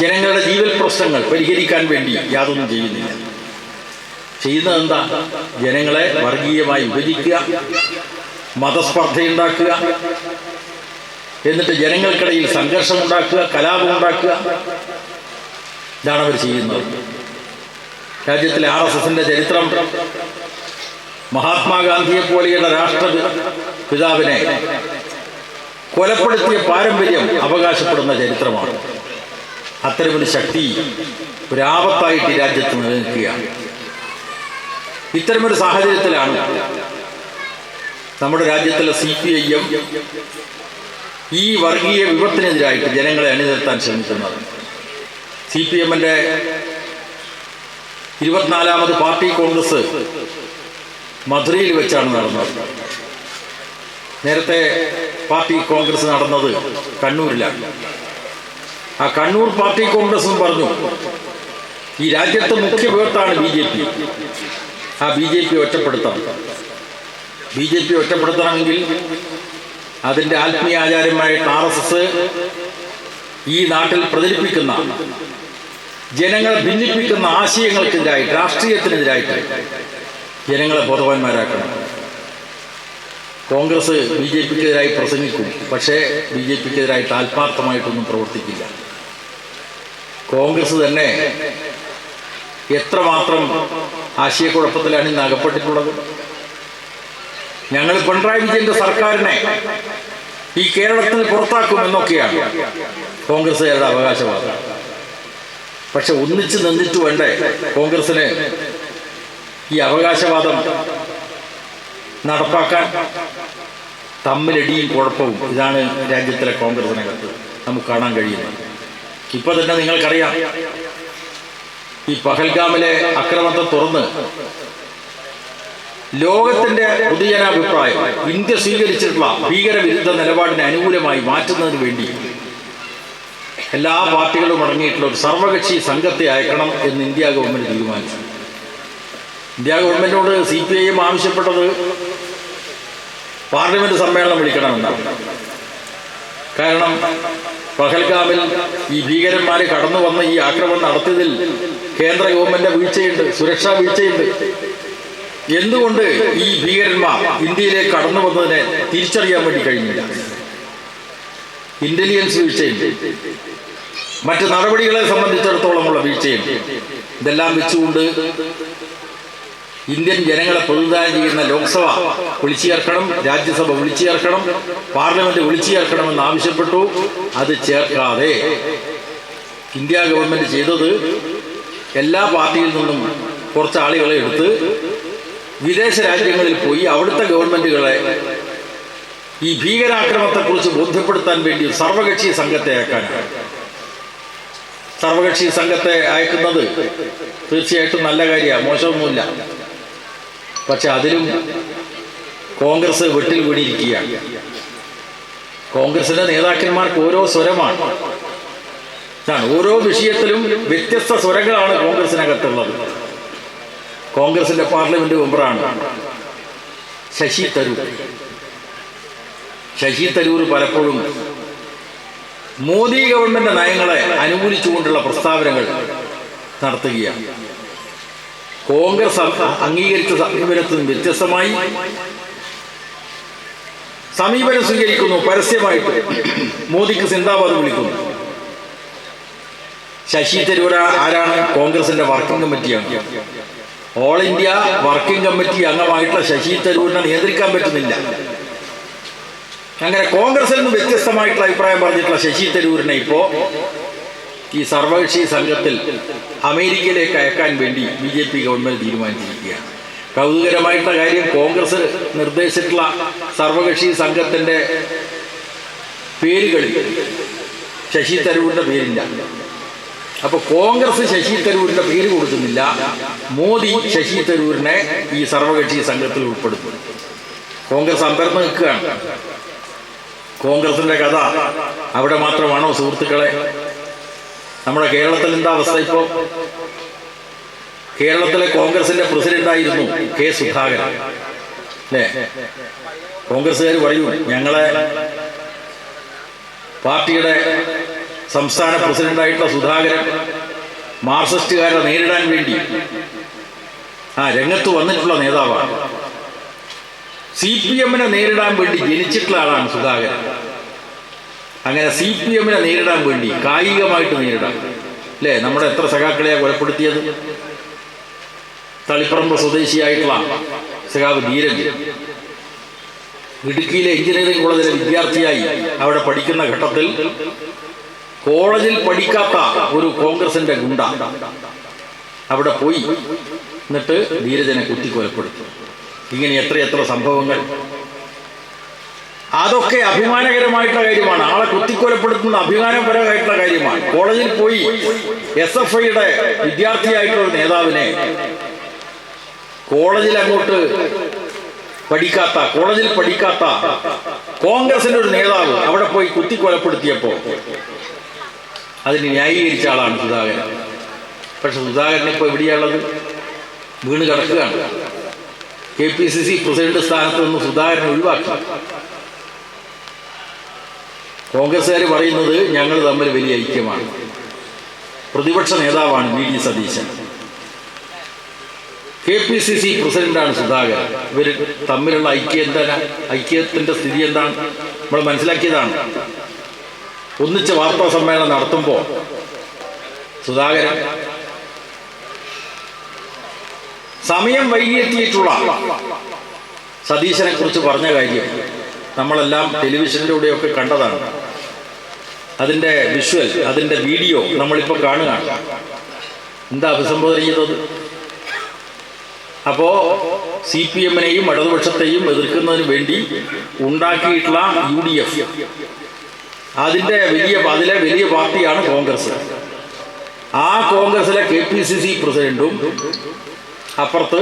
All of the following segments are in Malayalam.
ജനങ്ങളുടെ ജീവൽ പ്രശ്നങ്ങൾ പരിഹരിക്കാൻ വേണ്ടി യാതൊന്നും ചെയ്യുന്നില്ല. ചെയ്യുന്നത് എന്താ ജനങ്ങളെ വർഗീയമായി വിഭജിക്കുക മതസ്പർദ്ധയുണ്ടാക്കുക എന്നിട്ട് ജനങ്ങൾക്കിടയിൽ സംഘർഷം ഉണ്ടാക്കുക കലാപം ഉണ്ടാക്കുക ഇതാണ് അവർ ചെയ്യുന്നത്. രാജ്യത്തിലെ ആർ എസ് എസിന്റെ ചരിത്രം മഹാത്മാഗാന്ധിയെ പോലെയുള്ള രാഷ്ട്ര പിതാവിനെ കൊലപ്പെടുത്തിയ പാരമ്പര്യം അവകാശപ്പെടുന്ന ചരിത്രമാണ്. അത്തരമൊരു ശക്തി ഒരാപത്തായിട്ട് ഈ രാജ്യത്ത് നിലനിൽക്കുകയാണ്. ഇത്തരമൊരു സാഹചര്യത്തിലാണ് നമ്മുടെ രാജ്യത്തിലെ സി പി ഐ എം ഈ വർഗീയ വിപത്തിനെതിരായിട്ട് ജനങ്ങളെ അണിനിർത്താൻ ശ്രമിക്കുന്നത്. സി പി എമ്മിന്റെ ഇരുപത്തിനാലാമത് പാർട്ടി കോൺഗ്രസ് മധുരയിൽ വെച്ചാണ് നടന്നത്. നേരത്തെ പാർട്ടി കോൺഗ്രസ് നടന്നത് കണ്ണൂരിലാണ്. ആ കണ്ണൂർ പാർട്ടി കോൺഗ്രസും പറഞ്ഞു ഈ രാജ്യത്തെ മുഖ്യ വിപത്താണ് ബി ജെ പി. ആ ബി ജെ പി ഒറ്റപ്പെടുത്തണം. ബി ജെ പി ഒറ്റപ്പെടുത്തണമെങ്കിൽ അതിന്റെ ആത്മീയ ആചാര്യന്മാരായിട്ട് ആർ എസ് എസ് ഈ നാട്ടിൽ പ്രചരിപ്പിക്കുന്ന ജനങ്ങളെ ഭിന്നിപ്പിക്കുന്ന ആശയങ്ങൾക്കെതിരായിട്ട് രാഷ്ട്രീയത്തിനെതിരായിട്ട് ജനങ്ങളെ ബോധവാന്മാരാക്കണം. കോൺഗ്രസ് ബി ജെ പിക്കെതിരായി പ്രസംഗിക്കും പക്ഷേ ബി ജെ പിക്കെതിരായിട്ട് ആത്മാർത്ഥമായിട്ടൊന്നും പ്രവർത്തിക്കില്ല. കോൺഗ്രസ് തന്നെ എത്രമാത്രം ആശയക്കുഴപ്പത്തിലാണ് ഇന്ന് അകപ്പെട്ടിട്ടുള്ളത്? ഞങ്ങൾ പിണറായി വിജയന്റെ സർക്കാരിനെ ഈ കേരളത്തിൽ പുറത്താക്കുമെന്നൊക്കെയാണ് കോൺഗ്രസുകാരുടെ അവകാശവാദം. പക്ഷെ ഒന്നിച്ച് നിന്നിട്ട് വേണ്ടേ കോൺഗ്രസിന് ഈ അവകാശവാദം നടപ്പാക്കാൻ? തമ്മിലടിയും കുഴപ്പവും. ഇതാണ് രാജ്യത്തിലെ കോൺഗ്രസിനകത്ത് നമുക്ക് കാണാൻ കഴിയുന്നത്. ഇപ്പൊ തന്നെ നിങ്ങൾക്കറിയാം. ഈ പഹൽഗാമിലെ അക്രമത്തെ തുറന്ന് ലോകത്തിന്റെ പൊതുജനാഭിപ്രായം ഇന്ത്യ സ്വീകരിച്ചിട്ടുള്ള ഭീകരവിരുദ്ധ നിലപാടിനെ അനുകൂലമായി മാറ്റുന്നതിന് വേണ്ടി എല്ലാ പാർട്ടികളും അടങ്ങിയിട്ടുള്ള ഒരു സർവകക്ഷി സംഘത്തെ അയക്കണം എന്ന് ഇന്ത്യ ഗവൺമെന്റ് തീരുമാനിച്ചു. ഇന്ത്യ ഗവൺമെന്റിനോട് സി പി ഐ എം ആവശ്യപ്പെട്ടത് പാർലമെന്റ് സമ്മേളനം വിളിക്കണമെന്നാണ്. കാരണം പഹൽഗാമിൽ ഈ ഭീകരന്മാര് കടന്നു വന്ന് ഈ ആക്രമണം നടത്തിയതിൽ കേന്ദ്ര ഗവൺമെന്റ് വീഴ്ചയുണ്ട് സുരക്ഷാ വീഴ്ചയുണ്ട്. എന്തുകൊണ്ട് ഈ ഭീകരന്മാർ ഇന്ത്യയിലേക്ക് കടന്നു വന്നതിനെ തിരിച്ചറിയാൻ വേണ്ടി കഴിഞ്ഞില്ല? ഇന്റലിജൻസ് വീഴ്ചയുണ്ട്. മറ്റ് നടപടികളെ സംബന്ധിച്ചിടത്തോളമുള്ള വീഴ്ചയുണ്ട്. ഇതെല്ലാം വെച്ചുകൊണ്ട് ഇന്ത്യൻ ജനങ്ങളെ പ്രതിനിധാനം ചെയ്യുന്ന ലോക്സഭ വിളിച്ചു ചേർക്കണം രാജ്യസഭ വിളിച്ചു ചേർക്കണം പാർലമെന്റ് വിളിച്ചു ചേർക്കണമെന്ന് ആവശ്യപ്പെട്ടു അത് ചേർക്കാതെ ഇന്ത്യ ഗവൺമെന്റ് ചെയ്തത് എല്ലാ പാർട്ടിയിൽ നിന്നും കുറച്ച് ആളുകളെ എടുത്ത് വിദേശ രാജ്യങ്ങളിൽ പോയി അവിടുത്തെ ഗവൺമെന്റുകളെ ഈ ഭീകരാക്രമണത്തെക്കുറിച്ച് ബോധ്യപ്പെടുത്താൻ വേണ്ടി സർവകക്ഷി സംഘത്തെ അയക്കാനാണ്. സർവകക്ഷി സംഘത്തെ അയക്കുന്നത് തീർച്ചയായിട്ടും നല്ല കാര്യമാണ് മോശമൊന്നുമില്ല. പക്ഷെ അതിലും കോൺഗ്രസ് വെട്ടിൽ വീടിയിരിക്കുകയാണ് കോൺഗ്രസിന്റെ നേതാക്കന്മാർക്ക് ഓരോ സ്വരമാണ്. ഓരോ വിഷയത്തിലും വ്യത്യസ്ത സ്വരങ്ങളാണ് കോൺഗ്രസിനകത്തുള്ളത്. കോൺഗ്രസിന്റെ പാർലമെന്റ് മെമ്പറാണ് ശശി തരൂർ. ശശി തരൂർ പലപ്പോഴും മോദി ഗവൺമെന്റ് നയങ്ങളെ അനുകൂലിച്ചുകൊണ്ടുള്ള പ്രസ്താവനകൾ നടത്തുകയാണ്. കോൺഗ്രസ് അംഗീകരിച്ച സമീപനത്തിൽ നിന്ന് വ്യത്യസ്തമായി സമീപനം സ്വീകരിക്കുന്നു പരസ്യമായിട്ട്. മോദിക്ക് സിന്ദാബാദ് വിളിക്കുന്നു. ശശി തരൂര ആരാണ്? കോൺഗ്രസിന്റെ വർക്കിംഗ് കമ്മിറ്റിയാണ്. ഓൾ ഇന്ത്യ വർക്കിംഗ് കമ്മിറ്റി അംഗമായിട്ടുള്ള ശശി തരൂരിനെ നിയന്ത്രിക്കാൻ പറ്റുന്നില്ല. അങ്ങനെ കോൺഗ്രസിൽ നിന്ന് വ്യത്യസ്തമായിട്ടുള്ള അഭിപ്രായം പറഞ്ഞിട്ടുള്ള ശശി തരൂരിനെ ഇപ്പോ ഈ സർവകക്ഷി സംഘത്തിൽ അമേരിക്കയിലേക്ക് അയക്കാൻ വേണ്ടി ബി ജെ പി ഗവൺമെന്റ് തീരുമാനിച്ചിരിക്കുകയാണ്. കൗതുകരമായിട്ടുള്ള കാര്യം കോൺഗ്രസ് നിർദ്ദേശിച്ചിട്ടുള്ള സർവകക്ഷി സംഘത്തിന്റെ പേരുകളിൽ ശശി തരൂരിന്റെ പേരില്ല. അപ്പോൾ കോൺഗ്രസ് ശശി തരൂരിന്റെ പേര് കൊടുക്കുന്നില്ല. മോദി ശശി തരൂരിനെ ഈ സർവകക്ഷി സംഘത്തിൽ ഉൾപ്പെടുത്തും. കോൺഗ്രസ് അമ്പരന്ന് നിൽക്കുകയാണ്. കോൺഗ്രസിന്റെ കഥ അവിടെ മാത്രമാണോ സുഹൃത്തുക്കളെ? നമ്മുടെ കേരളത്തിൽ എന്താ അവസ്ഥ ഇപ്പോ? കേരളത്തിലെ കോൺഗ്രസിന്റെ പ്രസിഡന്റായിരുന്നു കെ സുധാകരൻ. അല്ലേ? കോൺഗ്രസ്സുകാർ പറയൂ ഞങ്ങളെ പാർട്ടിയുടെ സംസ്ഥാന പ്രസിഡന്റായിട്ടുള്ള സുധാകരൻ മാർക്സിസ്റ്റുകാരെ നേരിടാൻ വേണ്ടി ആ രംഗത്ത് വന്നിട്ടുള്ള നേതാവാണ്. സി പി എമ്മിനെ നേരിടാൻ വേണ്ടി ജനിച്ചിട്ടുള്ള ആളാണ് സുധാകരൻ. അങ്ങനെ സി പി എമ്മിനെ നേരിടാൻ വേണ്ടി കായികമായിട്ട് നേരിടാം അല്ലേ നമ്മുടെ എത്ര സഖാക്കളെയാണ് കൊലപ്പെടുത്തിയത്? തളിപ്പറമ്പ് സ്വദേശിയായിട്ടുള്ള സഖാവ് ധീരൻ. ഇടുക്കിയിലെ എഞ്ചിനീയറിംഗ് കോളേജിലെ വിദ്യാർത്ഥിയായി അവിടെ പഠിക്കുന്ന ഘട്ടത്തിൽ കോളേജിൽ പഠിക്കാത്ത ഒരു കോൺഗ്രസിന്റെ ഗുണ്ട അവിടെ പോയി. എന്നിട്ട് ധീരജനെ കുത്തിക്കൊലപ്പെടുത്തി. ഇങ്ങനെ എത്ര എത്ര സംഭവങ്ങൾ അതൊക്കെ അഭിമാനകരമായിട്ടുള്ള കാര്യമാണ്. ആളെ കുത്തിക്കൊലപ്പെടുത്തുന്ന അഭിമാനപരമായിട്ടുള്ള കാര്യമാണ്. കോളേജിൽ പോയി എസ് എഫ് ഐയുടെ വിദ്യാർത്ഥിയായിട്ടുള്ള നേതാവിനെ കോളേജിൽ അങ്ങോട്ട് പഠിക്കാത്ത കോളേജിൽ പഠിക്കാത്ത കോൺഗ്രസിന്റെ ഒരു നേതാവ് അവിടെ പോയി കുത്തിക്കൊലപ്പെടുത്തിയപ്പോൾ അതിന് ന്യായീകരിച്ച ആളാണ് സുധാകരൻ. പക്ഷെ സുധാകരൻ ഇപ്പോൾ എവിടെയാണുള്ളത്? വീണ് കിടക്കുകയാണ്. K P C C president സ്ഥാനത്ത് നിന്ന് സുധാകരൻ ഒഴിവാക്കി. കോൺഗ്രസ്സുകാർ പറയുന്നത് ഞങ്ങൾ തമ്മിൽ വലിയ ഐക്യമാണ്. പ്രതിപക്ഷ നേതാവാണ് V D Satheesan. K P C C പ്രസിഡന്റാണ് സുധാകരൻ. ഇവർ തമ്മിലുള്ള ഐക്യം എന്താണ്? ഐക്യത്തിന്റെ സ്ഥിതി എന്താണ്? നമ്മൾ മനസ്സിലാക്കിയതാണ്. ഒന്നിച്ച് വാർത്താ സമ്മേളനം നടത്തുമ്പോൾ സുധാകരൻ സമയം വൈകിയെത്തിയിട്ടുള്ള സതീശനെ കുറിച്ച് പറഞ്ഞ കാര്യം നമ്മളെല്ലാം ടെലിവിഷനിലൂടെയൊക്കെ കണ്ടതാണ്. അതിന്റെ വിഷ്വൽ അതിന്റെ വീഡിയോ നമ്മളിപ്പോൾ കാണുകയാണ്. എന്താ അഭിസംബോധന ചെയ്തത്? അപ്പോ സി പി എമ്മിനെയും ഇടതുപക്ഷത്തെയും എതിർക്കുന്നതിന് വേണ്ടി ഉണ്ടാക്കിയിട്ടുള്ള യു ഡി എഫ് അതിന്റെ വലിയ അതിലെ വലിയ പാർട്ടിയാണ് കോൺഗ്രസ്. ആ കോൺഗ്രസിലെ കെ പി സി സി പ്രസിഡന്റും അപ്പുറത്ത്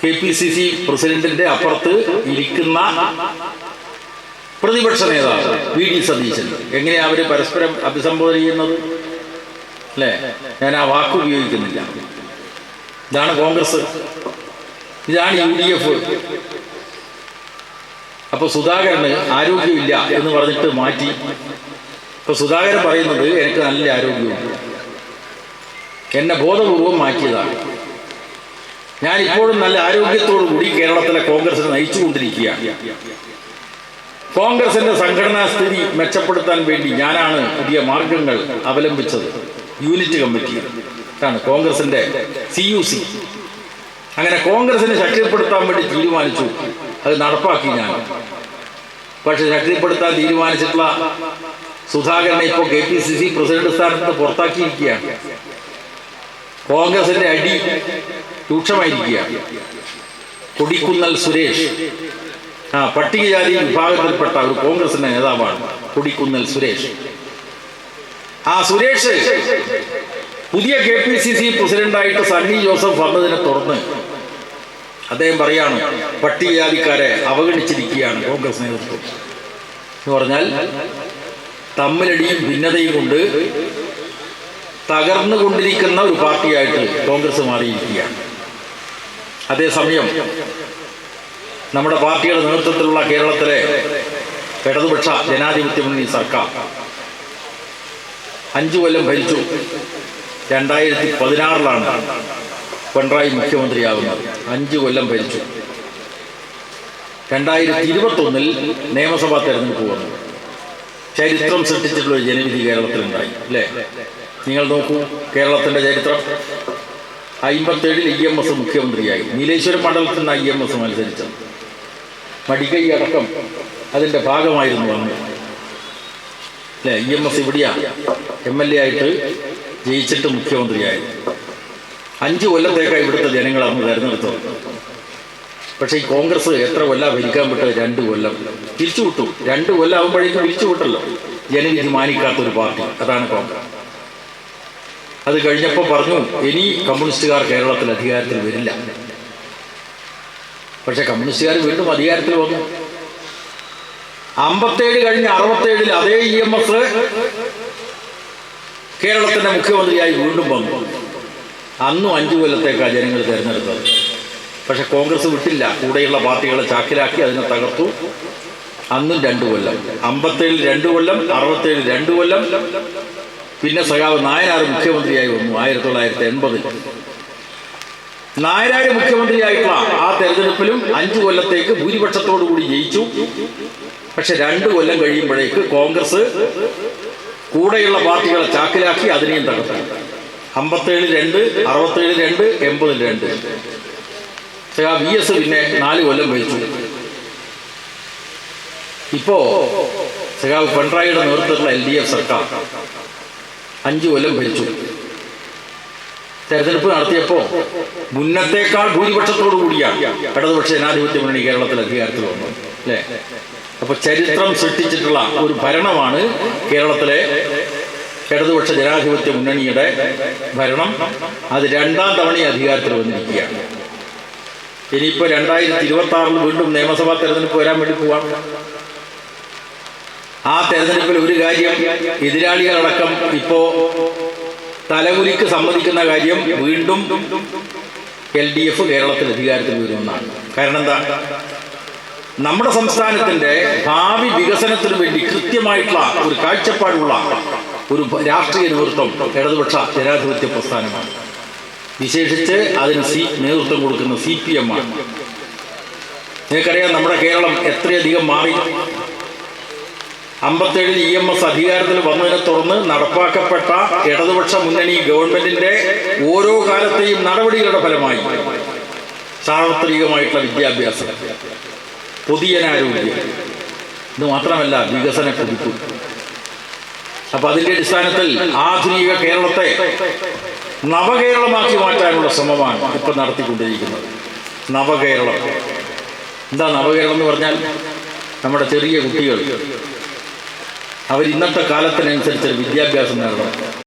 കെ പി സി സി പ്രസിഡന്റിന്റെ അപ്പുറത്ത് ഇരിക്കുന്ന പ്രതിപക്ഷ നേതാവ് വി ഡി സതീശൻ. എങ്ങനെയാ അവർ പരസ്പരം അഭിസംബോധന ചെയ്യുന്നത്? അല്ലേ? ഞാൻ ആ വാക്ക് ഉപയോഗിക്കുന്നില്ല. ഇതാണ് കോൺഗ്രസ്. ഇതാണ് യു ഡി എഫ്. അപ്പൊ സുധാകരന് ആരോഗ്യമില്ല എന്ന് പറഞ്ഞിട്ട് മാറ്റി. ഇപ്പൊ സുധാകരൻ പറയുന്നത് എനിക്ക് നല്ല ആരോഗ്യമുണ്ട് എന്നെ ബോധപൂർവം മാറ്റിയതാണ്. ഞാനിപ്പോഴും നല്ല ആരോഗ്യത്തോടു കൂടി കേരളത്തിലെ കോൺഗ്രസിനെ നയിച്ചുകൊണ്ടിരിക്കുകയാണ്. കോൺഗ്രസിന്റെ സംഘടനാ സ്ഥിതി മെച്ചപ്പെടുത്താൻ വേണ്ടി ഞാനാണ് പുതിയ മാർഗങ്ങൾ അവലംബിച്ചത്. യൂണിറ്റ് കമ്മിറ്റി ഇതാണ് കോൺഗ്രസിന്റെ സി യു സി അങ്ങനെ കോൺഗ്രസിനെ ശക്തിപ്പെടുത്താൻ വേണ്ടി തീരുമാനിച്ചു. അത് നടപ്പാക്കി ഞാൻ. പക്ഷെ ശക്തിപ്പെടുത്താൻ തീരുമാനിച്ചിട്ടുള്ള സുധാകരനെ ഇപ്പോൾ K P C C president സ്ഥാനത്ത് പുറത്താക്കിയിരിക്കുകയാണ്. കോൺഗ്രസിന്റെ അടി രൂക്ഷമായിരിക്കുകയാണ്. കൊടിക്കുന്നൽ സുരേഷ് ആ പട്ടികജാതി വിഭാഗത്തിൽപ്പെട്ട ഒരു കോൺഗ്രസിന്റെ നേതാവാണ് കൊടിക്കുന്നൽ സുരേഷ്. ആ സുരേഷ് പുതിയ കെ പി സി സി പ്രസിഡന്റായിട്ട് സണ്ണി ജോസഫ് വന്നതിനെ തുടർന്ന് അദ്ദേഹം പറയാണ് പട്ടികജാതിക്കാരെ അവഗണിച്ചിരിക്കുകയാണ് കോൺഗ്രസ് നേതൃത്വം. എന്ന് പറഞ്ഞാൽ തമ്മിലടിയും ഭിന്നതയും കൊണ്ട് തകർന്നുകൊണ്ടിരിക്കുന്ന ഒരു പാർട്ടിയായിട്ട് കോൺഗ്രസ് മാറിയിരിക്കുകയാണ്. അതേസമയം നമ്മുടെ പാർട്ടിയുടെ നേതൃത്വത്തിലുള്ള കേരളത്തിലെ ഇടതുപക്ഷ ജനാധിപത്യ മുന്നണി സർക്കാർ അഞ്ചു കൊല്ലം ഭരിച്ചു. രണ്ടായിരത്തി പതിനാറിലാണ് പിണറായി മുഖ്യമന്ത്രിയാകുന്നത്. അഞ്ചു കൊല്ലം ഭരിച്ചു. രണ്ടായിരത്തി ഇരുപത്തൊന്നിൽ നിയമസഭാ തെരഞ്ഞെടുപ്പ് വന്നു. ചരിത്രം സൃഷ്ടിച്ചിട്ടുള്ള ഒരു ജനവിധി കേരളത്തിലുണ്ടായി അല്ലേ? നിങ്ങൾ നോക്കൂ കേരളത്തിന്റെ ചരിത്രം. അമ്പത്തേഴിൽ ഇ എം എസ് മുഖ്യമന്ത്രിയായി. നീലേശ്വരം മണ്ഡലത്തിൽ നിന്ന് ഐ എം എസ് മത്സരിച്ചത്. മടികൈ അതിന്റെ ഭാഗമായിരുന്നു അന്ന്. അല്ലേ? ഇ എം എസ് ഇവിടെയാ. എം എൽ എ ആയിട്ട് ജയിച്ചിട്ട് മുഖ്യമന്ത്രിയായി. അഞ്ച് കൊല്ലത്തേക്കാണ് ഇവിടുത്തെ ജനങ്ങൾ അന്ന് തിരഞ്ഞെടുത്തത്. പക്ഷേ ഈ കോൺഗ്രസ് എത്ര കൊല്ലം ഭരിക്കാൻ വിട്ടത് രണ്ട് കൊല്ലം. തിരിച്ചു വിട്ടു. രണ്ട് കൊല്ലം ആകുമ്പോഴേക്കും തിരിച്ചു വിട്ടല്ലോ. ജനവിധി മാനിക്കാത്തൊരു പാർട്ടി. അതാണ് കോൺഗ്രസ്. അത് കഴിഞ്ഞപ്പോൾ പറഞ്ഞു ഇനി കമ്മ്യൂണിസ്റ്റുകാർ കേരളത്തിൽ അധികാരത്തിൽ വരില്ല. പക്ഷെ കമ്മ്യൂണിസ്റ്റുകാർ വീണ്ടും അധികാരത്തിൽ വന്നു. അമ്പത്തേഴ് കഴിഞ്ഞ് അറുപത്തേഴിൽ അതേ ഇ എം എസ് കേരളത്തിന്റെ മുഖ്യമന്ത്രിയായി വീണ്ടും വന്നു. അന്നും അഞ്ചു കൊല്ലത്തേക്കാണ് ജനങ്ങൾ തിരഞ്ഞെടുത്തത്. പക്ഷെ കോൺഗ്രസ് വിട്ടില്ല. കൂടെയുള്ള പാർട്ടികളെ ചാക്കിലാക്കി അതിനെ തകർത്തു. അന്നും രണ്ടു കൊല്ലം. അമ്പത്തേഴിൽ രണ്ടു കൊല്ലം അറുപത്തേഴിൽ രണ്ടു കൊല്ലം. പിന്നെ സഖാവ് നായനാർ മുഖ്യമന്ത്രിയായി വന്നു ആയിരത്തി തൊള്ളായിരത്തി എൺപതിൽ നായനാർ മുഖ്യമന്ത്രിയായിട്ടുള്ള ആ തെരഞ്ഞെടുപ്പിലും അഞ്ചു കൊല്ലത്തേക്ക് ഭൂരിപക്ഷത്തോടു കൂടി ജയിച്ചു. പക്ഷെ രണ്ട് കൊല്ലം കഴിയുമ്പോഴേക്ക് കോൺഗ്രസ് കൂടെയുള്ള പാർട്ടികളെ ചാക്കിലാക്കി അതിനെയും തകർത്തു. അമ്പത്തേഴ് രണ്ട് അറുപത്തേഴ് രണ്ട് എൺപതിൽ രണ്ട്. ആ വി എസ് പിന്നെ നാല് കൊല്ലം ഭരിച്ചു ഇപ്പോ സഖാവ് പിണറായിയുടെ നേതൃത്വത്തിലുള്ള എൽ ഡി എഫ് സർക്കാർ അഞ്ചു കൊല്ലം ഭരിച്ചു. തെരഞ്ഞെടുപ്പ് നടത്തിയപ്പോ മുന്നത്തേക്കാൾ ഭൂരിപക്ഷത്തോടു കൂടിയാണ് ഇടതുപക്ഷ ജനാധിപത്യ മുന്നണി കേരളത്തിൽ അധികാരത്തിൽ വന്നത് അല്ലേ? അപ്പൊ ചരിത്രം സൃഷ്ടിച്ചിട്ടുള്ള ഒരു ഭരണമാണ് കേരളത്തിലെ ഇടതുപക്ഷ ജനാധിപത്യ മുന്നണിയുടെ ഭരണം. അത് രണ്ടാം തവണ അധികാരത്തിൽ വന്നിരിക്കുകയാണ്. ഇനിയിപ്പോ രണ്ടായിരത്തി ഇരുപത്തി ആറിൽ വീണ്ടും നിയമസഭാ തെരഞ്ഞെടുപ്പ് വരാൻ വേണ്ടി പോവാണ്. ആ തെരഞ്ഞെടുപ്പിൽ ഒരു കാര്യം എതിരാളികളടക്കം ഇപ്പോ തലകുലിക്ക് സമ്മതിക്കുന്ന കാര്യം വീണ്ടും എൽ ഡി എഫ് കേരളത്തിൽ അധികാരത്തിൽ വരുമെന്നാണ്. കാരണം എന്താ? നമ്മുടെ സംസ്ഥാനത്തിന്റെ ഭാവി വികസനത്തിന് വേണ്ടി കൃത്യമായിട്ടുള്ള ഒരു കാഴ്ചപ്പാടുള്ള ഒരു രാഷ്ട്രീയ നേതൃത്വം ഇടതുപക്ഷ ജനാധിപത്യ പ്രസ്ഥാനമാണ്. വിശേഷിച്ച് അതിന് സി നേതൃത്വം കൊടുക്കുന്ന സി പി എം ആണ്. നിങ്ങൾക്കറിയാം നമ്മുടെ കേരളം എത്രയധികം മാറി അമ്പത്തേഴിൽ ഇ എം എസ് അധികാരത്തിൽ വന്നതിനെ തുടർന്ന് നടപ്പാക്കപ്പെട്ട ഇടതുപക്ഷ മുന്നണി ഗവൺമെന്റിന്റെ ഓരോ കാലത്തെയും നടപടികളുടെ ഫലമായി സാർവത്രികമായിട്ടുള്ള വിദ്യാഭ്യാസം പൊതുജനാരോഗ്യം ഇത് മാത്രമല്ല വികസന കുതിപ്പ്. അപ്പൊ അതിന്റെ അടിസ്ഥാനത്തിൽ ആധുനിക കേരളത്തെ നവകേരളമാക്കി മാറ്റാനുള്ള ശ്രമമാണ് ഇപ്പൊ നടത്തിക്കൊണ്ടിരിക്കുന്നത്. നവകേരളം. എന്താ നവകേരളം എന്ന് പറഞ്ഞാൽ നമ്മുടെ ചെറിയ കുട്ടികൾ അവർ ഇന്നത്തെ കാലത്തിനനുസരിച്ച് വിദ്യാഭ്യാസം നേടണം.